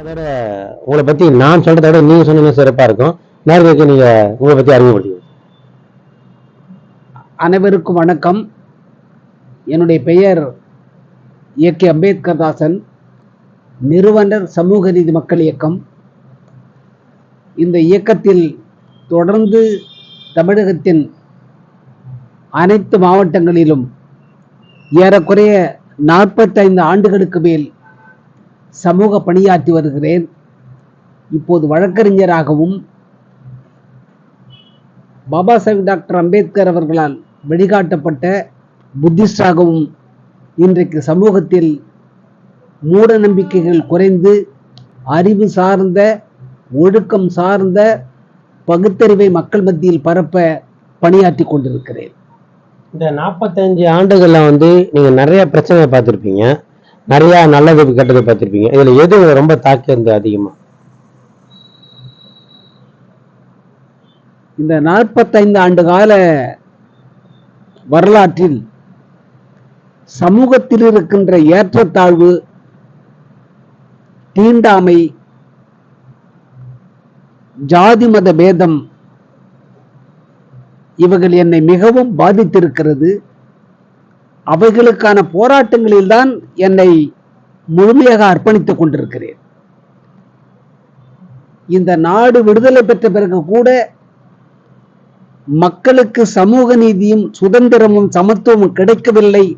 அதோட உங்களை பத்தி நான் சொல்றதை விட நீங்க சொன்னீங்கன்னா சிறப்பா இருக்கும். நேர்களுக்கு நீங்க உங்களை பத்தி அறிமுகப்படுத்தி அனைவருக்கும் வணக்கம். என்னுடைய பெயர் ஏ கே அம்பேத்கர் தாசன் நிறுவனர் சமூக நீதி மக்கள் இயக்கம். இந்த இயக்கத்தில் தொடர்ந்து தமிழகத்தின் அனைத்து மாவட்டங்களிலும் ஏறக்குறைய நாற்பத்தைந்து ஆண்டுகளுக்கு மேல் சமூக பணியாற்றி வருகிறேன். இப்போது வழக்கறிஞராகவும் பாபா சாஹிப் டாக்டர் அம்பேத்கர் அவர்களால் வழிகாட்டப்பட்ட புத்திஸ்டாகவும் இன்றைக்கு சமூகத்தில் மூட நம்பிக்கைகள் குறைந்து அறிவு சார்ந்த ஒழுக்கம் சார்ந்த பகுத்தறிவை மக்கள் மத்தியில் பரப்ப பணியாற்றி கொண்டிருக்கிறேன். இந்த நாற்பத்தஞ்சு ஆண்டுகளில் வந்து நீங்கள் நிறைய பிரச்சனை பார்த்துருப்பீங்க. நிறைய நல்லது கெட்டது பார்த்துருப்பீங்க. இதுல எது ரொம்ப தாக்கி இருந்தது அதிகமா? இந்த நாற்பத்தைந்து ஆண்டு கால வரலாற்றில் சமூகத்தில் இருக்கின்ற ஏற்றத்தாழ்வு தீண்டாமை ஜாதி மத பேதம் இவர்கள் என்னை மிகவும் பாதித்திருக்கிறது. அவைகளுக்கான போராட்டங்களில்தான் என்னை முழுமையாக அர்ப்பணித்துக் கொண்டிருக்கிறேன். இந்த நாடு விடுதலை பெற்ற பிறகு கூட மக்களுக்கு சமூக நீதியும் சுதந்திரமும் சமத்துவமும் கிடைக்கவில்லை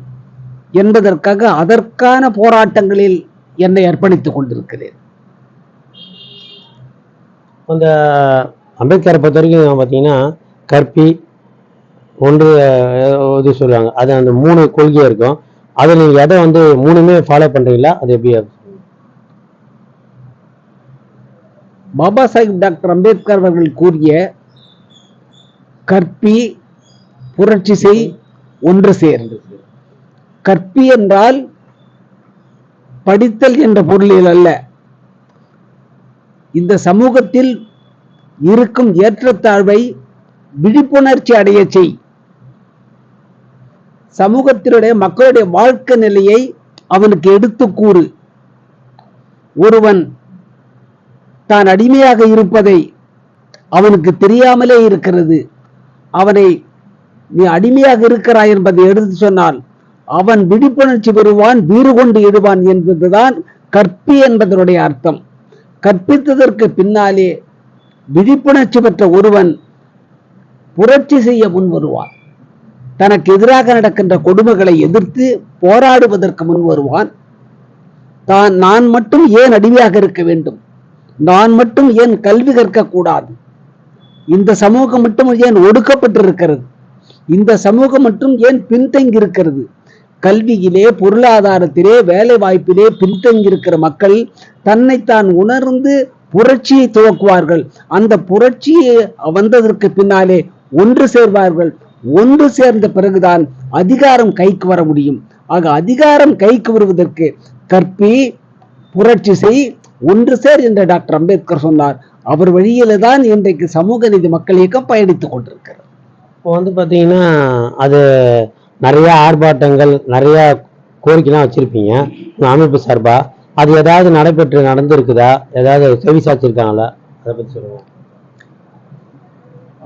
என்பதற்காக அதற்கான போராட்டங்களில் என்னை அர்ப்பணித்துக் கொண்டிருக்கிறேன். அந்த அம்பேத்கரை பொறுத்த வரைக்கும் பார்த்தீங்கன்னா கற்பி ஒன்று இது சொல்லுவாங்க. அது அந்த மூணு கொள்கையாக இருக்கும். அதை நீங்கள் எதை வந்து மூணுமே ஃபாலோ பண்ணுறீங்களா அது எப்படி பாபா சாஹிப் டாக்டர் அம்பேத்கர் அவர்கள் கூறிய கற்பி புரட்சி செய் ஒன்று சேர்ந்து கற்பி என்றால் படித்தல் என்ற பொருளில் அல்ல. இந்த சமூகத்தில் இருக்கும் ஏற்றத்தாழ்வை விழிப்புணர்ச்சி அடைய செய். சமூகத்தினுடைய மக்களுடைய வாழ்க்கை நிலையை அவனுக்கு எடுத்து கூறு. ஒருவன் தான் அடிமையாக இருப்பதை அவனுக்கு தெரியாமலே இருக்கிறது. அவனை நீ அடிமையாக இருக்கிறாய் என்பதை எடுத்து சொன்னால் அவன் விழிப்புணர்ச்சி பெறுவான் வீறு கொண்டு இடுவான் என்பதுதான் கற்பி என்பதனுடைய அர்த்தம். கற்பித்ததற்கு பின்னாலே விழிப்புணர்ச்சி பெற்ற ஒருவன் புரட்சி செய்ய முன் வருவான் தனக்கு எதிராக நடக்கின்ற கொடுமைகளை எதிர்த்து போராடுவதற்கு முன் வருவான். தான் நான் மட்டும் ஏன் அடிமையாக இருக்க வேண்டும்? நான் மட்டும் ஏன் கல்வி கற்கக்கூடாது? இந்த சமூகம் மட்டும் ஏன் ஒடுக்கப்பட்டிருக்கிறது? இந்த சமூகம் மட்டும் ஏன் பின்தங்கி இருக்கிறது கல்வியிலே பொருளாதாரத்திலே வேலை வாய்ப்பிலே பின்தங்கி இருக்கிற மக்கள் தன்னைத்தான் உணர்ந்து புரட்சியை துவக்குவார்கள். அந்த புரட்சி வந்ததற்கு பின்னாலே ஒன்று சேர்வார்கள். ஒன்று சேர்ந்த பிறகுதான் அதிகாரம் கைக்கு வர முடியும். ஆக அதிகாரம் கைக்கு வருவதற்கு கற்பி புரட்சி செய் ஒன்று சேர் என்று டாக்டர் அம்பேத்கர் சொன்னார். அவர் வழியில தான் இன்றைக்கு சமூக நீதி மக்கள் இயக்கம் பயணித்துக் கொண்டிருக்கிறது. இப்போ வந்து பார்த்தீங்கன்னா அது நிறைய ஆர்ப்பாட்டங்கள் நிறைய கோரிக்கைலாம் வச்சிருப்பீங்க உங்கள் அமைப்பு சார்பா? அது ஏதாவது நடைபெற்று நடந்திருக்குதா? ஏதாவது செவி சாச்சிருக்காங்களா அதை பத்தி சொல்லுவோம்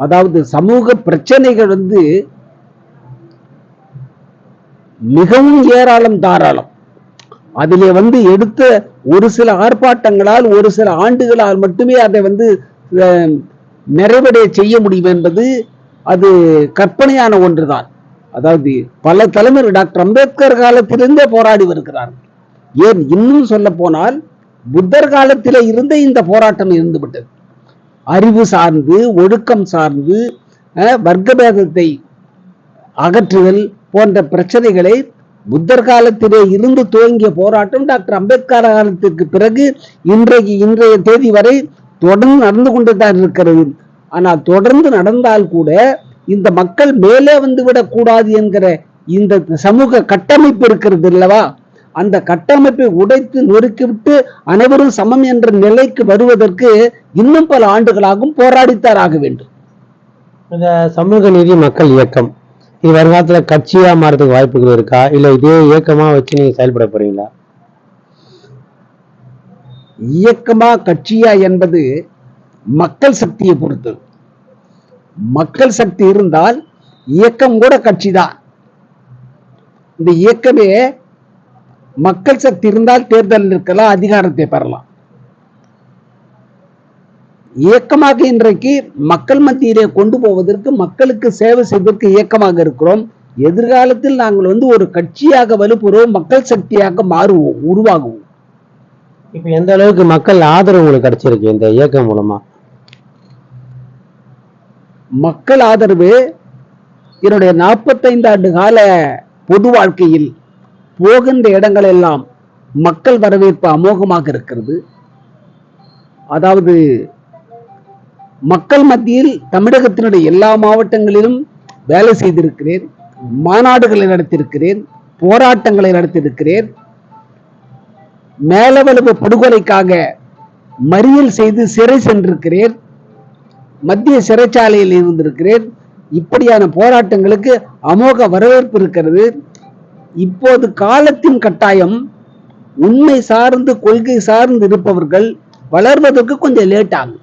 அதாவது சமூக பிரச்சனைகள் வந்து மிகவும் ஏராளம் தாராளம். அதிலே வந்து எடுத்த ஒரு சில ஆர்ப்பாட்டங்களால் ஒரு சில ஆண்டுகளால் மட்டுமே அதை வந்து நிறைவடைய செய்ய முடியும் என்பது அது கற்பனையான ஒன்றுதான். அதாவது பல தலைமுறை டாக்டர் அம்பேத்கர் காலத்திலிருந்தே போராடி வருகிறார்கள் ஏன் இன்னும் சொல்ல போனால் புத்தர் காலத்திலே இருந்தே இந்த போராட்டம் இருந்துவிட்டது. அறிவு சார்ந்து ஒழுக்கம் சார்ந்து வர்க்கபேதத்தை அகற்றுதல் போன்ற பிரச்சனைகளை புத்தர் காலத்திலே இருந்து துவங்கிய போராட்டம் டாக்டர் அம்பேத்கர் காலத்திற்கு பிறகு இன்றைக்கு இன்றைய தேதி வரை தொடர்ந்து நடந்து கொண்டு தான் இருக்கிறது. ஆனால் தொடர்ந்து நடந்தால் கூட இந்த மக்கள் மேலே வந்து விடக்கூடாது என்கிற இந்த சமூக கட்டமைப்பு இருக்கிறது இல்லவா அந்த கட்டமைப்பை உடைத்து நொறுக்கிவிட்டு அனைவரும் சமம் என்ற நிலைக்கு வருவதற்கு இன்னும் பல ஆண்டுகளாகும் போராடித்தான் ஆக வேண்டும். இந்த சமூக நீதி மக்கள் இயக்கம் இது வருங்காலத்துல கட்சியா மாறதுக்கு வாய்ப்புகள் இருக்கா? இல்ல இதே இயக்கமா வச்சு நீங்க செயல்பட போறீங்களா? இயக்கமா கட்சியா என்பது மக்கள் சக்தியை பொறுத்தது. மக்கள் சக்தி இருந்தால் இயக்கம் கூட கட்சி தான் இந்த இயக்கமே மக்கள் சக்தி இருந்தால் தேர்தல் இருக்கலாம் அதிகாரத்தை பெறலாம். இயக்கமாக இன்றைக்கு மக்கள் மத்தியிலே கொண்டு போவதற்கு மக்களுக்கு சேவை செய்வதற்கு இயக்கமாக இருக்கிறோம். எதிர்காலத்தில் நாங்கள் வந்து ஒரு கட்சியாக வலுப்புறோம் மக்கள் சக்தியாக மாறுவோம் உருவாகுவோம். இப்ப எந்த அளவுக்கு மக்கள் ஆதரவு உங்களுக்கு கிடைச்சிருக்கு இந்த இயக்கம் மூலமா? மக்கள் ஆதரவு என்னுடைய 45 ஆண்டு கால பொது வாழ்க்கையில் போகின்ற இடங்கள் எல்லாம் மக்கள் வரவேற்பு அமோகமாக இருக்கிறது. அதாவது மக்கள் மத்தியில் தமிழகத்தினுடைய எல்லா மாவட்டங்களிலும் வேலை செய்திருக்கிறேன் மாநாடுகளை நடத்தியிருக்கிறேன் போராட்டங்களை நடத்தியிருக்கிறேன். மேலவளவு படுகொலைக்காக மறியல் செய்து சிறை சென்றிருக்கிறேன். மத்திய சிறைச்சாலையில் இருந்திருக்கிறேன். இப்படியான போராட்டங்களுக்கு அமோக வரவேற்பு இருக்கிறது. இப்போது காலத்தின் கட்டாயம் உண்மை சார்ந்து கொள்கை சார்ந்து இருப்பவர்கள் வளர்வதற்கு கொஞ்சம் லேட் ஆகும்.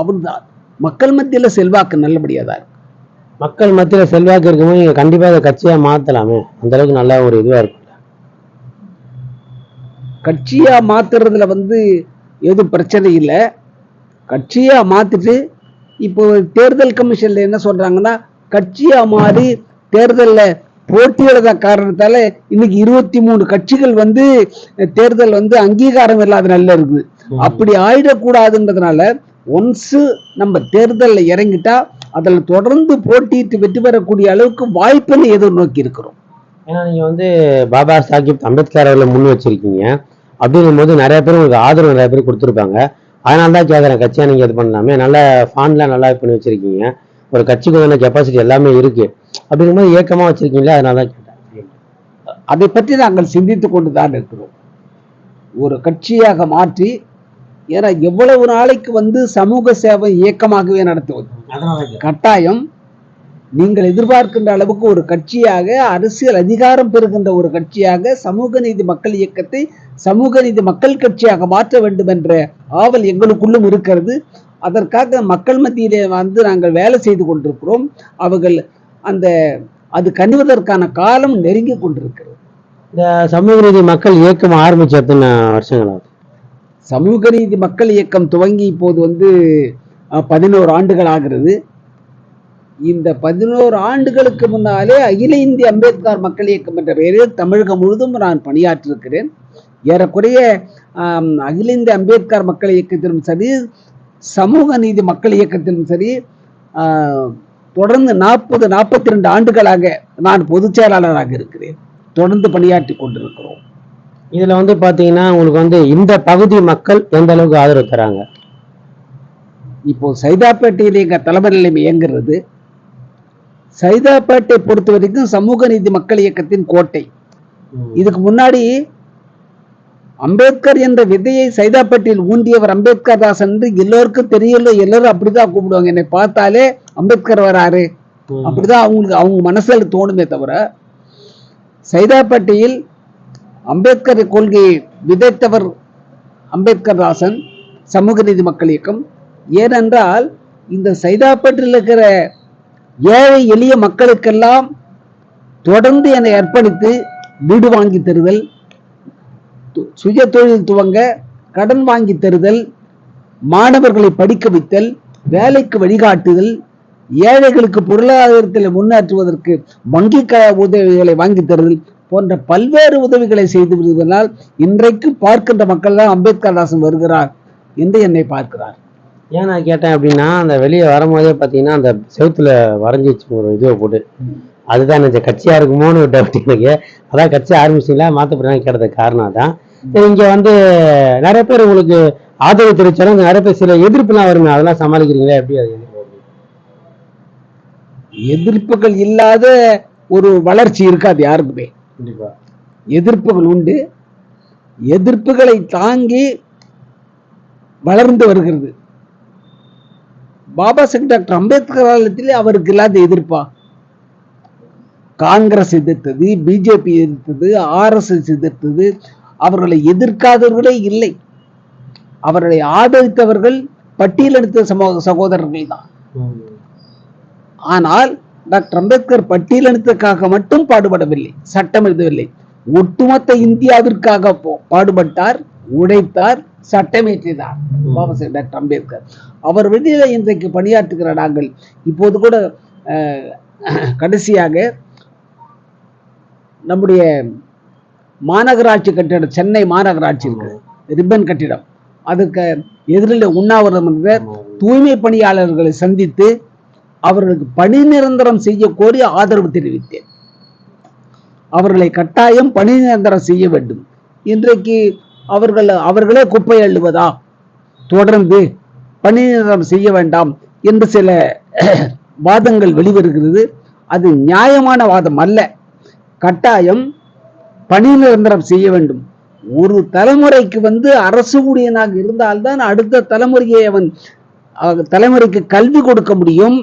அவர்தான். மக்கள் மத்தியில செல்வாக்கு நல்லபடியா தான் இருக்கு. மக்கள் மத்தியில செல்வாக்கு இருக்கும்போது நீங்க கண்டிப்பா அதை கட்சியா மாத்தலாமே. அந்த அளவுக்கு நல்ல ஒரு இதுவா இருக்கும் கட்சியா மாத்துறதுல வந்து எதுவும் பிரச்சனை இல்லை. கட்சியா மாத்திட்டு இப்போ தேர்தல் கமிஷன்ல என்ன சொல்றாங்கன்னா கட்சியா மாறி தேர்தல்ல போட்டியிடாத காரணத்தால இன்னைக்கு இருபத்தி மூணு கட்சிகள் வந்து தேர்தல் வந்து அங்கீகாரம் இல்லாத நல்ல இருக்குது. அப்படி ஆயிடக்கூடாதுன்றதுனால ஒன்ஸ் நம்ம தேர்தல்ல இறங்கிட்டா அதில் தொடர்ந்து போட்டியிட்டு வெற்றி பெறக்கூடிய அளவுக்கு வாய்ப்புன்னு எதிர்நோக்கி இருக்கிறோம். ஏன்னா நீங்க வந்து பாபா சாஹிப் அம்பேத்கர் அவர்களை முன் வச்சிருக்கீங்க. அப்படிங்கும் போது நிறைய பேர் உங்களுக்கு ஆதரவு நிறைய பேர் கொடுத்துருப்பாங்க. அதனால தான் கேட்குறேன் கட்சியா நீங்க இது பண்ணலாமே? நல்ல ஃபாண்ட்லாம் நல்லா இது பண்ணி வச்சிருக்கீங்க. ஒரு கட்சிக்கு வந்து கெப்பாசிட்டி எல்லாமே இருக்கு. அப்படிங்கும்போது ஏக்கமா வச்சிருக்கீங்களா அதனால தான் கேட்டேன். அதை பற்றி நாங்கள் சிந்தித்து கொண்டு தான் இருக்கிறோம். ஒரு கட்சியாக மாற்றி ஏன்னா எவ்வளவு நாளைக்கு வந்து சமூக சேவை இயக்கமாகவே நடத்துவது? அதனால கட்டாயம் நீங்கள் எதிர்பார்க்கின்ற அளவுக்கு ஒரு கட்சியாக அரசியல் அதிகாரம் பெறுகின்ற ஒரு கட்சியாக சமூக நீதி மக்கள் இயக்கத்தை சமூக நீதி மக்கள் கட்சியாக மாற்ற வேண்டும் என்ற ஆவல் எங்களுக்குள்ளும் இருக்கிறது. அதற்காக மக்கள் மத்தியிலே வந்து நாங்கள் வேலை செய்து கொண்டிருக்கிறோம். அவர்கள் அந்த அது கனிவதற்கான காலம் நெருங்கி கொண்டிருக்கிறது. இந்த சமூக நீதி மக்கள் இயக்கம் ஆரம்பிச்ச எத்தனை வருஷங்கள் சமூக நீதி மக்கள் இயக்கம் துவங்கி இப்போது வந்து பதினோரு ஆண்டுகள் ஆகிறது. இந்த பதினோரு ஆண்டுகளுக்கு முன்னாலே அகில இந்திய அம்பேத்கர் மக்கள் இயக்கம் என்ற பெயரில் தமிழகம் முழுதும் நான் பணியாற்றிருக்கிறேன் ஏறக்குறைய அகில இந்திய அம்பேத்கர் மக்கள் இயக்கத்திலும் சரி சமூக நீதி மக்கள் இயக்கத்திலும் சரி தொடர்ந்து நாற்பது நாற்பத்தி ரெண்டு ஆண்டுகளாக நான் பொதுச் செயலாளராக இருக்கிறேன். தொடர்ந்து பணியாற்றி கொண்டிருக்கிறோம். இதுல வந்து பாத்தீங்கன்னா உங்களுக்கு வந்து இந்த பகுதி மக்கள் எந்த அளவுக்கு ஆதரவு தராங்க? இப்போ சைதாப்பேட்டையில் எங்க தலைமை நிலையம் இயங்குறது சைதாப்பேட்டை பொறுத்த வரைக்கும் சமூக நீதி மக்கள் இயக்கத்தின் கோட்டை. இதுக்கு முன்னாடி அம்பேத்கர் என்ற விதையை சைதாப்பேட்டையில் ஊண்டியவர் அம்பேத்கர் தாசன் என்று எல்லோருக்கும் தெரியல எல்லாரும் அப்படிதான் கூப்பிடுவாங்க. என்னை பார்த்தாலே அம்பேத்கர் வராரு. அப்படிதான் அவங்களுக்கு அவங்க மனசுல தோணுமே தவிர சைதாப்பேட்டையில் அம்பேத்கர் கொள்கையை விதைத்தவர் அம்பேத்கர் ராசன் சமூக நீதி மக்கள் இயக்கம். ஏனென்றால் இந்த சைதாப்பேட்டையில் இருக்கிற ஏழை எளிய மக்களுக்கெல்லாம் தொடர்ந்து என்னை அர்ப்பணித்து வீடு வாங்கி தருதல் சுய தொழில் துவங்க கடன் வாங்கி தருதல் மாணவர்களை படிக்க வைத்தல் வேலைக்கு வழிகாட்டுதல் ஏழைகளுக்கு பொருளாதாரத்தில் முன்னேற்றுவதற்கு வங்கி உதவிகளை வாங்கி தருதல் போன்ற பல்வேறு உதவிகளை செய்து வருவதனால் இன்றைக்கு பார்க்கின்ற மக்கள் தான் அம்பேத்கர் தாசன் வருகிறார் என்று என்னை பார்க்கிறார். ஏன் நான் கேட்டேன் அப்படின்னா அந்த வெளியே வரும்போதே பார்த்தீங்கன்னா அந்த செவுத்துல வரைஞ்சிச்சு ஒரு இதுவை போட்டு. அதுதான் எனக்கு கட்சியா இருக்குமோன்னு ஒரு டவுட் எனக்கு. அதான் கட்சி ஆரம்பிச்சிங்களா மாற்றப்படுறாங்க கேட்டதுக்கு காரணம் தான் இங்க வந்து நிறைய பேர் உங்களுக்கு ஆதரவு தெரிவிச்சாலும் நிறைய பேர் சில எதிர்ப்புலாம் வருங்க அதெல்லாம் சமாளிக்கிறீங்களா எப்படி அது எதிர்ப்பு? எதிர்ப்புகள் இல்லாத ஒரு வளர்ச்சி இருக்காது யாருக்குமே. எதிர்ப்புகள் உண்டு. எதிர்ப்புகளை தாங்கி வளர்ந்து வருகிறது. பாபா சாஹிப் டாக்டர் அம்பேத்கர் காலத்திலே அவருக்கு இல்லாத எதிர்ப்பா? காங்கிரஸ் எதிர்த்தது பிஜேபி எதிர்த்தது ஆர்எஸ்எஸ் எதிர்த்தது. அவர்களை எதிர்க்காதவர்களே இல்லை. அவர்களை ஆதரித்தவர்கள் பட்டியலெடுத்த சமூக சகோதரர்கள் தான் ஆனால் டாக்டர் அம்பேத்கர் பட்டியலினத்துக்காக மட்டும் பாடுபடவில்லை சட்டம் எழுதவில்லை. ஒட்டுமொத்த இந்தியாவிற்காக பாடுபட்டார் உழைத்தார் சட்டமேற்றினார். பாபா சாஹேப் டாக்டர் அம்பேத்கர். அவர் வெளியில இன்றைக்கு பணியாற்றுகிற நாங்கள் இப்போது கூட கடைசியாக நம்முடைய மாநகராட்சி கட்டிடம் சென்னை மாநகராட்சி இருக்கு. ரிப்பன் கட்டிடம். அதுக்கு எதிரில் உண்ணாவிரதம் என்ற தூய்மை பணியாளர்களை சந்தித்து அவர்களுக்கு பணி நிரந்தரம் செய்ய கோரி ஆதரவு தெரிவித்தேன். அவர்களை கட்டாயம் பணி நிரந்தரம் செய்ய வேண்டும். இன்றைக்கு அவர்கள் அவர்களே குப்பை அள்ளுவதா? தொடர்ந்து பணி நிரந்தரம் செய்ய வேண்டாம் என்று சில வாதங்கள் வெளிவருகிறது. அது நியாயமான வாதம் அல்ல. கட்டாயம் பணி நிரந்தரம் செய்ய வேண்டும். ஒரு தலைமுறைக்கு வந்து அரசு ஊழியனாக இருந்தால்தான் அடுத்த தலைமுறையை அவன் தலைமுறைக்கு கல்வி கொடுக்க முடியும்.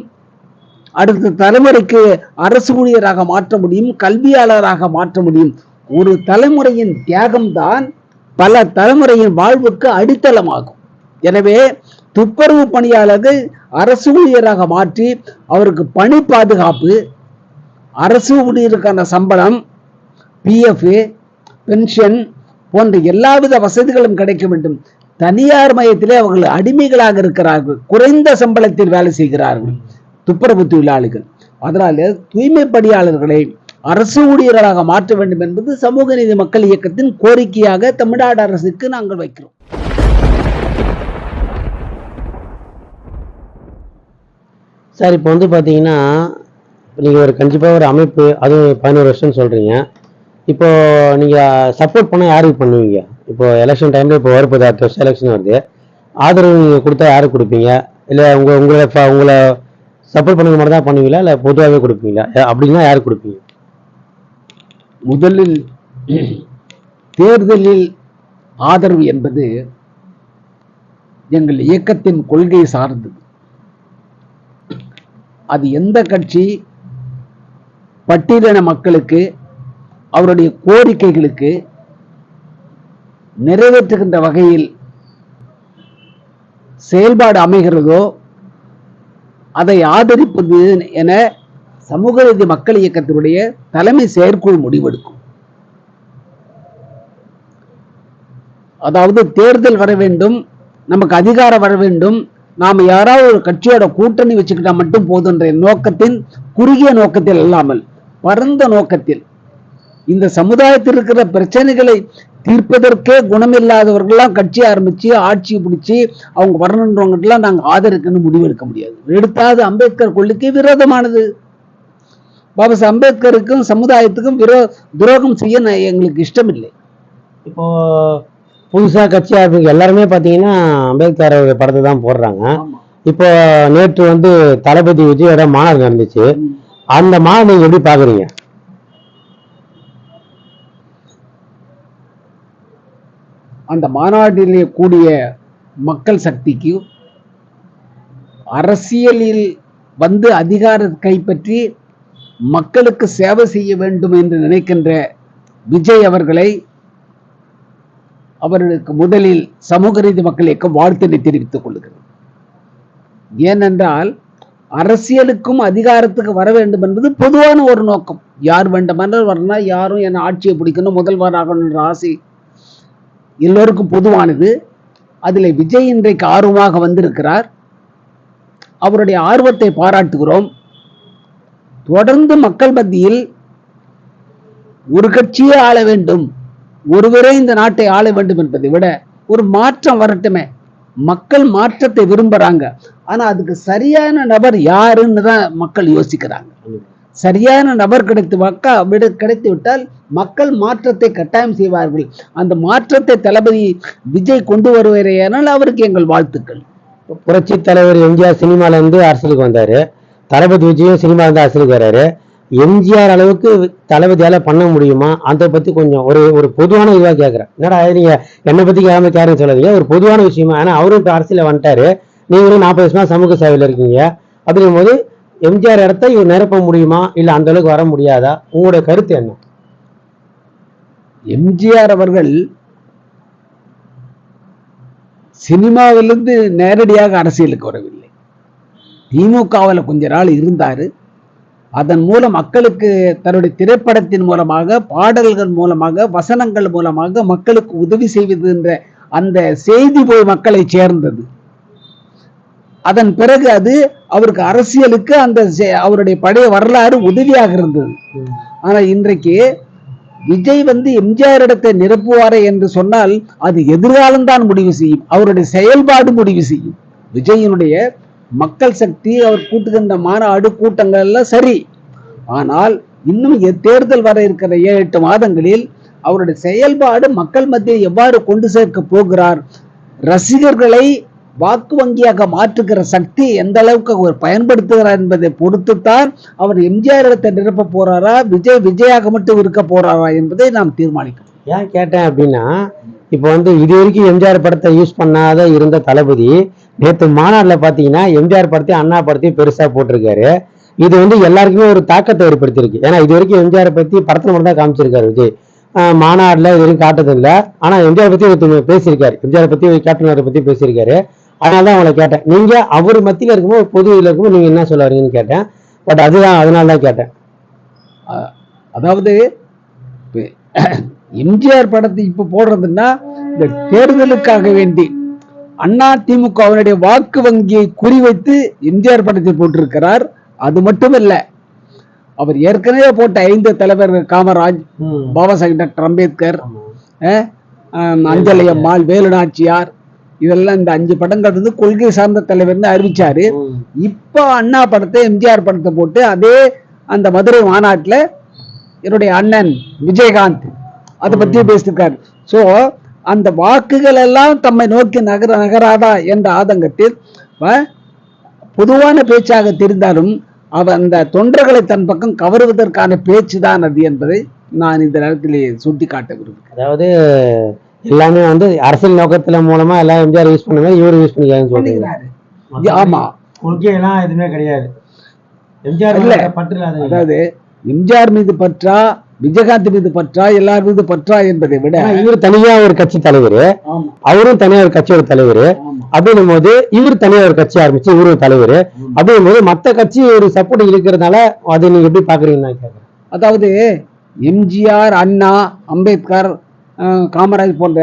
அடுத்த தலைமுறைக்கு அரசு ஊழியராக மாற்ற முடியும் கல்வியாளராக மாற்ற முடியும். ஒரு தலைமுறையின் தியாகம்தான் பல தலைமுறையின் வாழ்வுக்கு அடித்தளமாகும். எனவே துப்புரவு பணியாளர்கள் அரசு ஊழியராக மாற்றி அவருக்கு பணி பாதுகாப்பு அரசு ஊழியருக்கான சம்பளம் பிஎஃப் பென்ஷன் போன்ற எல்லாவித வசதிகளும் கிடைக்க வேண்டும். தனியார் மையத்திலே அவர்கள் அடிமைகளாக இருக்கிறார்கள். குறைந்த சம்பளத்தில் வேலை செய்கிறார்கள். துப்புரவு தொழிலாளிகள் அதனால தூய்மை பணியாளர்களை அரசு ஊழியர்களாக மாற்ற வேண்டும் என்பது சமூக நீதி மக்கள் இயக்கத்தின் கோரிக்கையாக தமிழ்நாடு அரசுக்கு நாங்கள் வைக்கிறோம். சார் இப்போ வந்து பார்த்தீங்கன்னா நீங்கள் ஒரு கண்டிப்பாக ஒரு அமைப்பு அதுவும் பதினோரு வருஷம்னு சொல்கிறீங்க இப்போ நீங்கள் சப்போர்ட் பண்ணால் யாருக்கு பண்ணுவீங்க? இப்போ எலெக்ஷன் டைமில் இப்போ வரப்போகுது அடுத்த வருஷம் எலெக்ஷன் வருது. ஆதரவு நீங்கள் கொடுத்தா யாருக்கு கொடுப்பீங்க? இல்லை உங்கள் உங்களை உங்களை சப்போர்ட் பண்ணுங்க மட்டும் தான் பண்ணுவீங்களா? இல்லை பொதுவாகவே கொடுப்பீங்களா? அப்படின்னா யார் கொடுப்பீங்க? முதலில் தேர்தலில் ஆதரவு என்பது எங்கள் இயக்கத்தின் கொள்கை சார்ந்தது. அது எந்த கட்சி பட்டியலின மக்களுக்கு அவருடைய கோரிக்கைகளுக்கு நிறைவேற்றுகின்ற வகையில் செயல்பாடு அமைகிறதோ அதை ஆதரிப்பது என சமூக நீதி மக்கள் இயக்கத்தினுடைய தலைமை செயற்குழு முடிவெடுக்கும். அதாவது தேர்தல் வர வேண்டும் நமக்கு அதிகாரம் வர வேண்டும் நாம யாராவது ஒரு கட்சியோட கூட்டணி வச்சுக்கிட்டா மட்டும் போதுன்ற நோக்கத்தின் குறுகிய நோக்கத்தில் அல்லாமல் பரந்த நோக்கத்தில் இந்த சமுதாயத்தில் இருக்கிற பிரச்சனைகளை தீர்ப்பதற்கே குணமில்லாதவர்கள்லாம் கட்சி ஆரம்பிச்சு ஆட்சி பிடிச்சி அவங்க வரணுன்றவங்கலாம் நாங்க ஆதரிக்கணும் முடிவெடுக்க முடியாது. எடுத்தாது அம்பேத்கர் கொள்கைக்கு விரோதமானது. பாபா அம்பேத்கருக்கும் சமுதாயத்துக்கும் விரோ துரோகம் செய்ய நான் எங்களுக்கு இஷ்டம் இல்லை இப்போ புதுசாக கட்சி ஆரம்பிக்க எல்லாருமே பார்த்தீங்கன்னா அம்பேத்கர் படத்தை தான் போடுறாங்க. இப்போ நேற்று வந்து தளபதி விஜயோட மாநாடு நடந்துச்சு. அந்த மாநாடு நீங்க எப்படி பாக்குறீங்க? அந்த மாநாட்டிலே கூடிய மக்கள் சக்திக்கு அரசியலில் வந்து அதிகார கைப்பற்றி மக்களுக்கு சேவை செய்ய வேண்டும் என்று நினைக்கின்ற விஜய் அவர்களை அவர்களுக்கு முதலில் சமூக நீதி மக்கள் இயக்கம் வாழ்த்தினை தெரிவித்துக் கொள்கிறது ஏனென்றால் அரசியலுக்கும் அதிகாரத்துக்கு வர வேண்டும் என்பது பொதுவான ஒரு நோக்கம். யார் வேண்டுமென்றால் வரணும் யாரும் என ஆட்சியை பிடிக்கணும் முதல்வராகணும் என்ற ஆசை எல்லோருக்கும் பொதுவானது. அதில் விஜய் இன்றைக்கு ஆர்வமாக வந்திருக்கிறார். அவருடைய ஆர்வத்தை பாராட்டுகிறோம். தொடர்ந்து மக்கள் மத்தியில் ஒரு கட்சியே ஆள வேண்டும். ஒருவரே இந்த நாட்டை ஆள வேண்டும் என்பதை விட ஒரு மாற்றம் வரட்டுமே. மக்கள் மாற்றத்தை விரும்புறாங்க. ஆனா அதுக்கு சரியான நபர் யாருன்னு தான் மக்கள் யோசிக்கிறாங்க. சரியான நபர் கிடைத்து மக்கா விட கிடைத்து விட்டால் மக்கள் மாற்றத்தை கட்டாயம் செய்வார்கள். அந்த மாற்றத்தை தளபதி விஜய் கொண்டு வருவாரேயானால் அவருக்கு எங்கள் வாழ்த்துக்கள். புரட்சி தலைவர் எம்ஜிஆர் சினிமால இருந்து அரசியலுக்கு வந்தாரு. தளபதி விஜயும் சினிமால இருந்து அரசியலுக்கு வர்றாரு எம்ஜிஆர் அளவுக்கு தளபதியால பண்ண முடியுமா? அதை பத்தி கொஞ்சம் ஒரு ஒரு பொதுவான இதுவா கேக்குறேன். என்னடா நீங்க என்னை பத்தி கேட்காம கேருன்னு சொல்லாதீங்க. ஒரு பொதுவான விஷயமா. ஏன்னா அவரும் இப்ப அரசியல வந்துட்டாரு. நீங்களும் நாற்பது வருஷமா சமூக சேவையில இருக்கீங்க. அப்படிங்கும் போது எம்ஜிஆர் இடத்த இவர் நிரப்ப முடியுமா? இல்ல அந்த அளவுக்கு வர முடியாதா? உங்களோட கருத்து என்ன? எம்ஜிஆர் அவர்கள் சினிமாவிலிருந்து நேரடியாக அரசியலுக்கு வரவில்லை. திமுகவில் கொஞ்ச நாள் இருந்தார். அதன் மூலம் மக்களுக்கு தன்னுடைய திரைப்படத்தின் மூலமாக பாடல்கள் மூலமாக வசனங்கள் மூலமாக மக்களுக்கு உதவி செய்வது என்ற அந்த செய்தி போய் மக்களை சேர்ந்தது. அதன் பிறகு அது அவருக்கு அரசியலுக்கு அந்த செ- அவருடைய பழைய வரலாறு உதவியாக இருந்தது. ஆனா இன்றைக்கு விஜய் வந்து எம்ஜிஆர் இடத்தை நிரப்புவாரே என்று சொன்னால் அது எதிர்காலம் தான் முடிவு செய்யும். அவருடைய செயல்பாடு முடிவு செய்யும். விஜயினுடைய மக்கள் சக்தி அவர் கூட்டுகின்ற மாநாடு கூட்டங்கள் எல்லாம் சரி. ஆனால் இன்னும் தேர்தல் வர இருக்கிற ஏழு எட்டு மாதங்களில் அவருடைய செயல்பாடு மக்கள் மத்தியில் எவ்வாறு கொண்டு சேர்க்க போகிறார்? ரசிகர்களை வாக்கு வங்கியாக மாற்றுகிற சக்தி எந்த அளவுக்கு அவர் பயன்படுத்துகிறார் என்பதை பொறுத்துத்தான் அவர் எம்ஜிஆர் இடத்தை நிரப்ப போறாரா விஜய் விஜயாக மட்டும் இருக்க போறாரா என்பதை நாம் தீர்மானிக்கணும். ஏன் கேட்டேன் அப்படின்னா இப்போ வந்து இது வரைக்கும் எம்ஜிஆர் படத்தை யூஸ் பண்ணாத இருந்த தளபதி நேற்று மாநாட்டில் பார்த்தீங்கன்னா எம்ஜிஆர் படத்தையும் அண்ணா படத்தையும் பெருசாக போட்டிருக்காரு. இது வந்து எல்லாருக்குமே ஒரு தாக்கத்தை ஏற்படுத்தியிருக்கு. ஏன்னா இது வரைக்கும் எம்ஜிஆரை பற்றி படத்தில் மட்டும் தான் காமிச்சிருக்காரு விஜய். ஆஹ் இது வரைக்கும் காட்டதில்லை ஆனால் எம்ஜிஆர் பற்றி ஒருத்தவங்க பேசியிருக்காரு. எம்ஜிஆர் பற்றி கேப்டன் பற்றி பேசியிருக்காரு. அதனால தான் உங்களை கேட்டேன். நீங்க அவர் மத்தியில் இருக்கும்போது பொது இதில் இருக்கும்போது நீங்க என்ன சொல்ல வரீங்கன்னு கேட்டேன். பட் அதுதான் அதனால தான் கேட்டேன் அதாவது எம்ஜிஆர் படத்தை இப்ப போடுறதுன்னா இந்த தேர்தலுக்காக வேண்டி அண்ணா திமுக அவருடைய வாக்கு வங்கியை குறிவைத்து எம்ஜிஆர் படத்தை போட்டிருக்கிறார். அது மட்டுமல்ல அவர் ஏற்கனவே போட்ட ஐந்து தலைவர் காமராஜ் பாபா சாஹிப் டாக்டர் அம்பேத்கர் அஹ், ஆம், இதெல்லாம் இந்த அஞ்சு படங்கள் வந்து கொள்கை சார்ந்த தலைவர்னு அறிவிச்சாரு. இப்போ அண்ணா படத்தை எம்ஜிஆர் படத்தை போட்டு அதே அந்த மதுரை மாநாட்டுல என்னுடைய அண்ணன் விஜயகாந்த் அதை பத்தி பேசியிருக்காரு. சோ அந்த வாக்குகள் எல்லாம் தம்மை நோக்கி நகர நகராதா என்ற ஆதங்கத்தில் பொதுவான பேச்சாக தெரிந்தாலும் அவர் அந்த தொண்டர்களை தன் பக்கம் கவருவதற்கான பேச்சு தான் அது என்பதை நான் இந்த நேரத்திலே சுட்டிக்காட்ட விரும்புகிறேன். அதாவது எல்லாமே வந்து அரசியல் நோக்கத்துல மூலமா எல்லாம் எம்ஜிஆர் யூஸ் பண்ணுங்க இவரு யூஸ் பண்ணிக்காங்கன்னு சொல்றீங்க. ஆமா. கொள்கையெல்லாம் எதுவுமே கிடையாது. எம்ஜிஆர் இல்ல. பற்று அதாவது எம்ஜிஆர் மீது பற்றா விஜயகாந்த் மீது பற்றா எல்லார் மீது பற்றா என்பதை விட இவர் தனியா ஒரு கட்சி தலைவர். ஆமா. அவரும் தனியா ஒரு கட்சியோட தலைவர். அப்படின்னும் போது இவர் தனியா ஒரு கட்சி ஆரம்பிச்சு இவரு ஒரு தலைவர். அப்படின்னும் போது மத்த கட்சி ஒரு சப்போர்ட் இருக்கிறதுனால அதை நீங்க எப்படி பாக்குறீங்கன்னு நான் கேக்குறேன் அதாவது எம்ஜிஆர் அண்ணா அம்பேத்கர் காமராஜ் போன்ற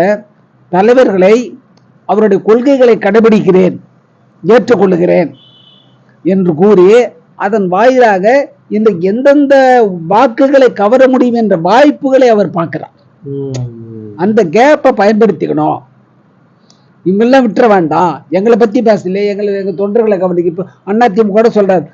தலைவர்களை அவருடைய கொள்கைகளை கடைபிடிக்கிறேன் ஏற்றுக்கொள்ளுகிறேன் என்று கூறி அதன் வாயிலாக இன்றைக்கு எந்தெந்த வாக்குகளை கவர முடியும் என்ற வாய்ப்புகளை அவர் பார்க்கிறார். அந்த கேப்பை பயன்படுத்திக்கணும். இவங்கெல்லாம் விட்டுற வேண்டாம். எங்களை பத்தி பேசல எங்களை எங்க தொண்டர்களை கவனிக்க இப்போ அண்ணா திமுக சொல்றாரு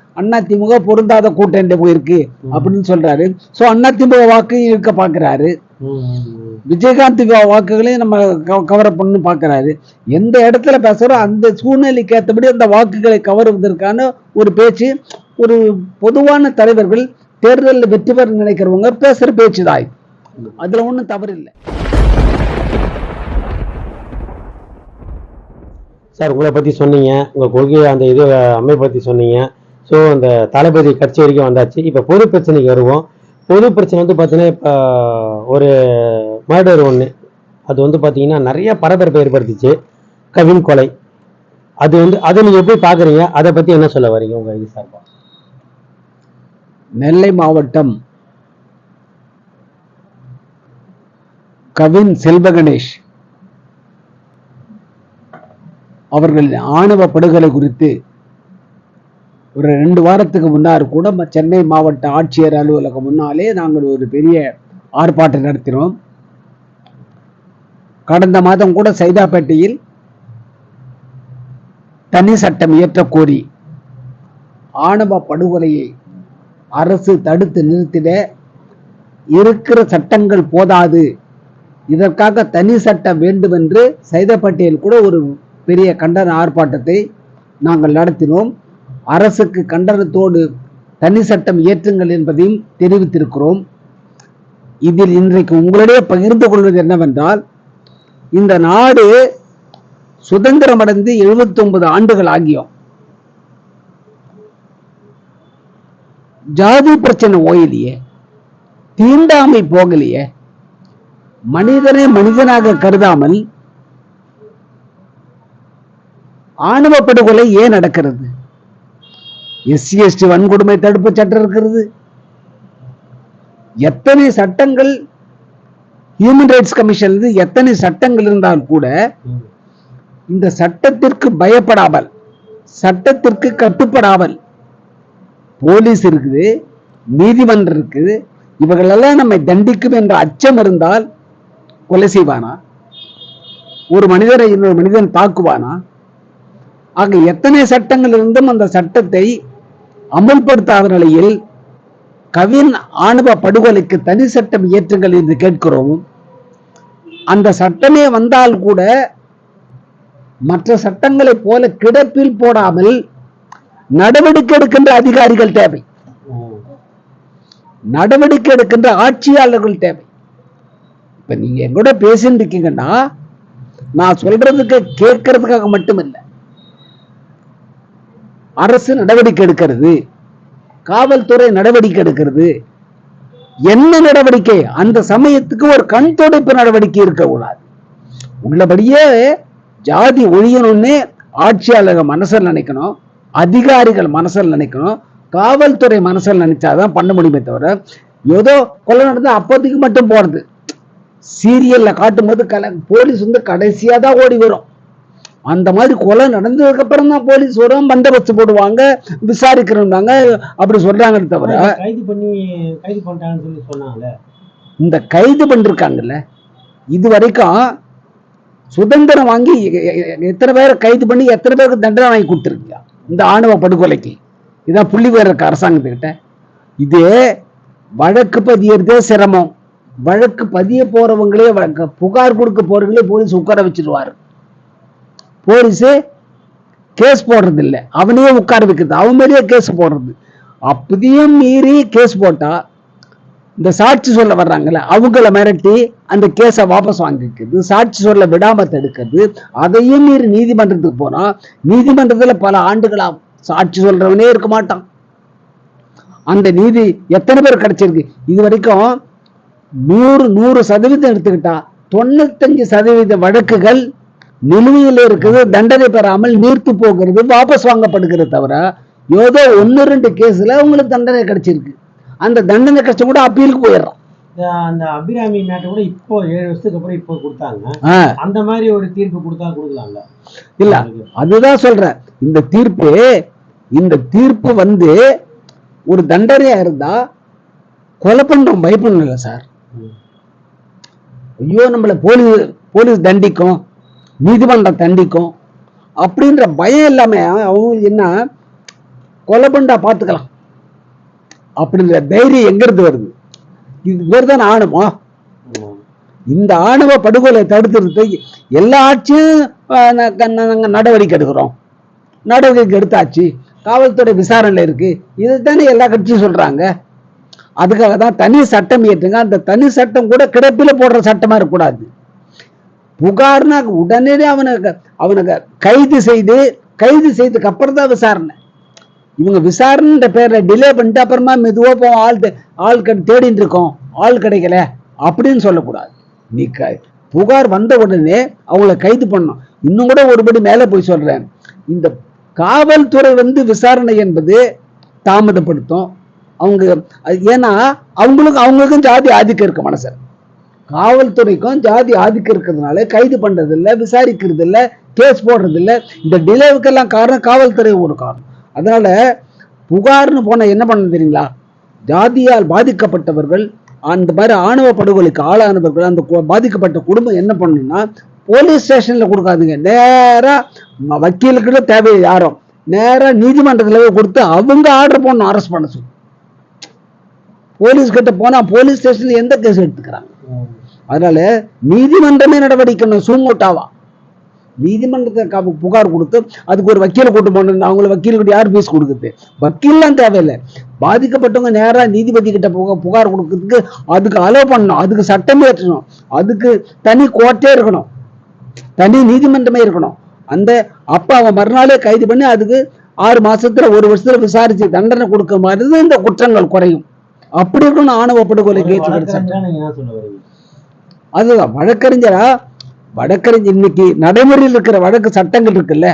திமுக பொருந்தாத கூட்டம் போயிருக்கு அப்படின்னு சொல்றாரு. சோ திமுக வாக்கு இருக்க பாக்குறாரு விஜயகாந்த் வாக்குகளையும் நம்ம கவ- கவர் பண்ணு பாக்குறாரு. எந்த இடத்துல பேசுறோம் அந்த சூழ்நிலைக்கு ஏற்றபடி அந்த வாக்குகளை கவருவதற்கான ஒரு பேச்சு ஒரு பொதுவான தலைவர்கள் தேர்தலில் வெற்றி பெற நினைக்கிறவங்க பேசுற பேச்சு தான் இது. அதுல ஒண்ணும் தவறு இல்லை. சார் உங்களை பத்தி சொன்னீங்க. உங்க கொள்கையை அந்த இது அமைப்பை பத்தி சொன்னீங்க. ஸோ அந்த தளபதி கட்சி வரைக்கும் வந்தாச்சு. இப்போ பொது பிரச்சனைக்கு வருவோம். பொது பிரச்சனை வந்து பார்த்தீங்கன்னா இப்போ ஒரு மர்டர் ஒன்று அது வந்து பார்த்தீங்கன்னா நிறைய பரபரப்பை ஏற்படுத்திச்சு. கவின் கொலை. அது வந்து அதை நீங்கள் எப்படி பார்க்குறீங்க அதை பற்றி என்ன சொல்ல வரீங்க உங்கள் இது சார்பாக நெல்லை மாவட்டம் கவின் செல்வகணேஷ் அவர்களின் ஆணவ படுகொலை குறித்து ஒரு ரெண்டு வாரத்துக்கு முன்னார் கூட சென்னை மாவட்ட ஆட்சியர் அலுவலகம் முன்னாலே நாங்கள் ஒரு பெரிய ஆர்ப்பாட்டம் நடத்தினோம். கடந்த மாதம் கூட சைதாப்பேட்டையில் தனி சட்டம் இயற்றக்கோரி ஆணவ படுகொலையை அரசு தடுத்து நிறுத்திட இருக்கிற சட்டங்கள் போதாது இதற்காக தனி சட்டம் வேண்டும் என்று சைதாப்பேட்டையில் கூட ஒரு பெரிய கண்டன ஆர்ப்பாட்டத்தை நாங்கள் நடத்தினோம். அரசுக்கு கண்டனத்தோடு தனி சட்டம் இயற்றுங்கள் என்பதையும் தெரிவித்திருக்கிறோம். இதில் இன்றைக்கு உங்களிடையே பகிர்ந்து கொள்வது என்னவென்றால் இந்த நாடு சுதந்திரமடைந்து 79 ஆண்டுகள் ஆகியோம் ஜாதி பிரச்சனை ஓயலையே தீண்டாமை போகலையே மனிதனை மனிதனாக கருதாமல் ஆணவ படுகொலை ஏன் நடக்கிறது? எஸ்சி எஸ்டி வன்கொடுமை தடுப்பு சட்டம் இருக்கிறது. எத்தனை சட்டங்கள் ஹியூமன் ரைட்ஸ் கமிஷன் எத்தனை சட்டங்கள் இருந்தால் கூட இந்த சட்டத்திற்கு பயப்படாமல் சட்டத்திற்கு கட்டுப்படாமல் போலீஸ் இருக்குது நீதிமன்றம் இருக்குது. இவர்களெல்லாம் நம்மை தண்டிக்கும் என்ற அச்சம் இருந்தால் கொலை செய்வானா? ஒரு மனிதரை இன்னொரு மனிதன் தாக்குவானா? ஆக எத்தனை சட்டங்கள் இருந்தும் அந்த சட்டத்தை அமல்படுத்தாத நிலையில் கவின் ஆணவ படுகொலைக்கு தனி சட்டம் இயற்றுங்கள் என்று கேட்கிறோம். அந்த சட்டமே வந்தால் கூட மற்ற சட்டங்களைப் போல கிடப்பில் போடாமல் நடவடிக்கை எடுக்கின்ற அதிகாரிகள் தேவை. நடவடிக்கை எடுக்கின்ற ஆட்சியாளர்கள் தேவை. இப்ப நீங்க என்கூட பேசிட்டு இருக்கீங்கன்னா நான் சொல்றதுக்கு கேட்கறதுக்காக மட்டும் இல்லை அரசு நடவடிக்கை எடுக்கிறது. காவல்துறை நடவடிக்கை எடுக்கிறது. என்ன நடவடிக்கை? அந்த சமயத்துக்கு ஒரு கண் துடைப்பு நடவடிக்கை இருக்கக்கூடாது. உள்ளபடியே ஜாதி ஒழியணும்னு ஆட்சியாளர்கள் மனசில் நினைக்கணும். அதிகாரிகள் மனசில் நினைக்கணும். காவல்துறை மனசில் நினைச்சாதான் பண்ண முடியுமே தவிர ஏதோ கொலை நடந்தால் அப்போதைக்கு மட்டும் போறது. சீரியல்ல காட்டும்போது கல போலீஸ் வந்து கடைசியா தான் ஓடி வரும். அந்த மாதிரி கொலை நடந்ததுக்கு அப்புறம் தான் போலீஸ் வரும் பந்தோபஸ்து போடுவாங்க விசாரிக்கிறோம்னாங்க அப்படி சொல்றாங்களே தவிர. கைது பண்ணி கைது பண்ணிட்டாங்கன்னு சொல்லி சொன்னாங்கல்ல இந்த கைது பண்ணிருக்காங்கல்ல இது வரைக்கும் சுதந்திரம் வாங்கி எத்தனை பேரை கைது பண்ணி எத்தனை பேருக்கு தண்டனை வாங்கி கொடுத்துருக்கீங்க இந்த ஆணவ படுகொலைக்கு. இதான் புள்ளி வேற அரசாங்கத்துக்கிட்ட. இது வழக்கு பதியறதே சிரமம். வழக்கு பதிய போறவங்களே வழக்கு- புகார் கொடுக்க போறவங்களே போலீஸ் உட்கார வச்சிருவாரு. போலீஸு கேஸ் போடுறது இல்ல அவனையே உட்கார வைக்கிறது அவன் மேலேயே கேஸ் போடுறது. அப்படியும் மீறி கேஸ் போட்டா இந்த சாட்சி சொல்ல வர்றாங்கல்ல அவங்கள மிரட்டி அந்த கேஸை வாபஸ் வாங்கிக்கிறது சாட்சி சொல்ல விடாம தடுக்கிறது அதையும் மீறி நீதிமன்றத்துக்கு போனா நீதிமன்றத்துல பல ஆண்டுகளா சாட்சி சொல்றவனே இருக்க மாட்டான். அந்த நீதி எத்தனை பேர் கிடைச்சிருக்கு? இது வரைக்கும் நூறு நூறு சதவீதம் எடுத்துக்கிட்டா தொண்ணூத்தஞ்சு சதவீத வழக்குகள் நிலுவையில் இருக்குது தண்டனை பெறாமல் நீர்த்து போகிறது வாபஸ் வாங்கப்படுகிறது தவிர ஏதோ ஒன்று ரெண்டு கேஸ்ல அவங்களுக்கு தண்டனை கிடைச்சிருக்கு. அந்த தண்டனை கிடைச்ச கூட அப்பீலுக்கு போயிடுறான். அந்த அபிராமி மேட்டர் கூட இப்போ ஏழு வருஷத்துக்கு அப்புறம் இப்போ கொடுத்தாங்க. அந்த மாதிரி ஒரு தீர்ப்பு கொடுத்தா கொடுக்கலாம்ல? இல்ல அதுதான் சொல்றேன். இந்த தீர்ப்பு இந்த தீர்ப்பு வந்து ஒரு தண்டனையா இருந்தா கொலை பண்றோம் பயப்படணும் இல்லை சார். ஐயோ நம்மள போலீஸ் போலீஸ் தண்டிக்கும். நீதிமன்றம் தண்டிக்கும். அப்படின்ற பயம் இல்லாமல் அவங்களுக்கு என்ன கொலை பண்ணா பார்த்துக்கலாம். அப்படின்ற தைரியம் எங்கிருந்து வருது? இது பேர் தான் ஆணுமா? இந்த ஆணவ படுகொலை தடுத்துறது எல்லா ஆட்சியும் நடவடிக்கை எடுக்கிறோம். நடவடிக்கை எடுத்தாச்சு. காவல்துறை விசாரணையில் இருக்கு. இதுதானே எல்லா கட்சியும் சொல்றாங்க. அதுக்காக தான் தனி சட்டம் ஏற்றுங்க அந்த தனி சட்டம் கூட கிடப்பில போடுற சட்டமா இருக்கக்கூடாது. புகார்னா உடனே அவனை அவனுக்கு கைது செய்து கைது செய்ததுக்கு அப்புறம் தான் விசாரணை. இவங்க விசாரணைன்ற பேரில் டிலே பண்ணிட்டு அப்புறமா மெதுவாக போவோம் ஆள் ஆள் கடி தேடிட்டு இருக்கோம். ஆள் கிடைக்கல. அப்படின்னு சொல்லக்கூடாது. நீ க புகார் வந்த உடனே அவங்கள கைது பண்ணணும். இன்னும் கூட ஒருபடி மேலே போய் சொல்றேன். இந்த காவல்துறை வந்து விசாரணை என்பது தாமதப்படுத்தும். அவங்க அது ஏன்னா அவங்களுக்கும் அவங்களுக்கும் ஜாதி ஆதிக்கம் இருக்கு மனசு. காவல்துறைக்கும் ஜாதி ஆதிக்கம் இருக்கிறதுனால கைது பண்ணுறது இல்லை விசாரிக்கிறது இல்லை கேஸ் போடுறது இல்லை இந்த டிலேவுக்கெல்லாம் காரணம் காவல்துறை ஒரு காரணம். அதனால் புகார்னு போனால் என்ன பண்ண தெரியுங்களா? ஜாதியால் பாதிக்கப்பட்டவர்கள் அந்த மாதிரி ஆணவ படுகொலைக்கு ஆளானவர்கள் அந்த பாதிக்கப்பட்ட குடும்பம் என்ன பண்ணணும்னா போலீஸ் ஸ்டேஷனில் கொடுக்காதுங்க. நேராக வக்கீலுக்கு தேவை யாரும். நேராக நீதிமன்றத்தில் கொடுத்து அவங்க ஆர்டர் பண்ணணும் அரெஸ்ட் பண்ண சொல்லு. போலீஸ் கிட்ட போனால் போலீஸ் ஸ்டேஷனில் எந்த கேஸ் எடுத்துக்கிறாங்க? அதனால நீதிமன்றமே நடவடிக்கணும் சூங்கோட்டாவா? நீதிமன்றத்தை புகார் கொடுத்து அதுக்கு ஒரு வக்கீலை கூட்டு போனோம் அவங்கள வக்கீலுக்கு யார் ஃபீஸ் கொடுக்குறது? வக்கீல்லாம் தேவையில்லை. பாதிக்கப்பட்டவங்க நேரா நீதிபதி கிட்ட புக புகார் கொடுக்கறதுக்கு அதுக்கு அலோவ் பண்ணணும். அதுக்கு சட்டம் ஏற்றணும். அதுக்கு தனி கோர்ட்டே இருக்கணும். தனி நீதிமன்றமே இருக்கணும். அந்த அப்ப அவன் மறுநாளே கைது பண்ணி அதுக்கு ஆறு மாசத்துல ஒரு வருஷத்துல விசாரிச்சு தண்டனை கொடுக்க மாதிரி இந்த குற்றங்கள் குறையும். அப்படி இருக்கணும் ஆணவ படுகொலை கேட்டு அதுதான் வழக்கறிஞரா? வழக்கறிஞர் இன்னைக்கு நடைமுறையில் இருக்கிற வழக்கு சட்டங்கள் இருக்குல்ல.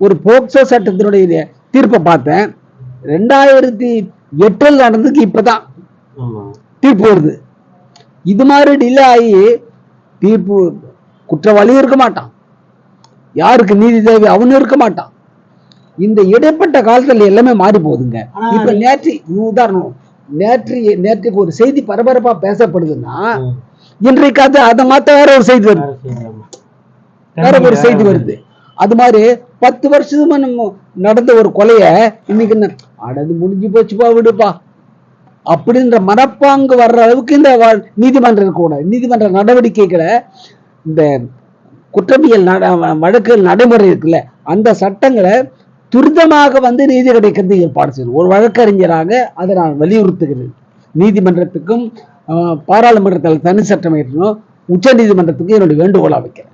ஒரு போக்சோ சட்டத்தினுடைய தீர்ப்பை பார்த்தேன். ரெண்டாயிரத்தி எட்டில் நடந்ததுக்கு இப்பதான். தீர்ப்பு வருது. இது மாதிரி டிலே ஆகி தீர்ப்பு குற்றவாளியும் இருக்க மாட்டான். யாருக்கு நீதி தேவை அவனும் இருக்க மாட்டான். இந்த இடைப்பட்ட காலத்துல எல்லாமே மாறி போகுதுங்க. இப்ப நேற்று உதாரணம். நேற்று நேற்றுக்கு ஒரு செய்தி பரபரப்பா பேசப்படுதுன்னா. இன்றைக்கு அது அதை மாத்த வேற ஒரு செய்தி வருது. வேற ஒரு செய்தி வருது. அது மாதிரி பத்து வருஷமா நம்ம நடந்த ஒரு கொலைய இன்னைக்கு என்ன, அட அது முடிஞ்சு போச்சுப்பா விடுப்பா. அப்படின்ற மனப்பாங்கு வர்ற அளவுக்கு இந்த நீதிமன்றம் இருக்கக்கூடாது நீதிமன்ற நடவடிக்கைகளை இந்த குற்றவியல் நட வழக்குகள் நடைமுறை இருக்குல்ல அந்த சட்டங்களை துரிதமாக வந்து நீதி கிடைக்கிறது ஏற்பாடு செய்யணும் ஒரு வழக்கறிஞராக அதை நான் வலியுறுத்துகிறேன். நீதிமன்றத்துக்கும் பாராளுமன்றத்தில் தனி சட்டம் இயற்றணும். உச்ச நீதிமன்றத்துக்கு என்னுடைய வேண்டுகோளா வைக்கிறேன்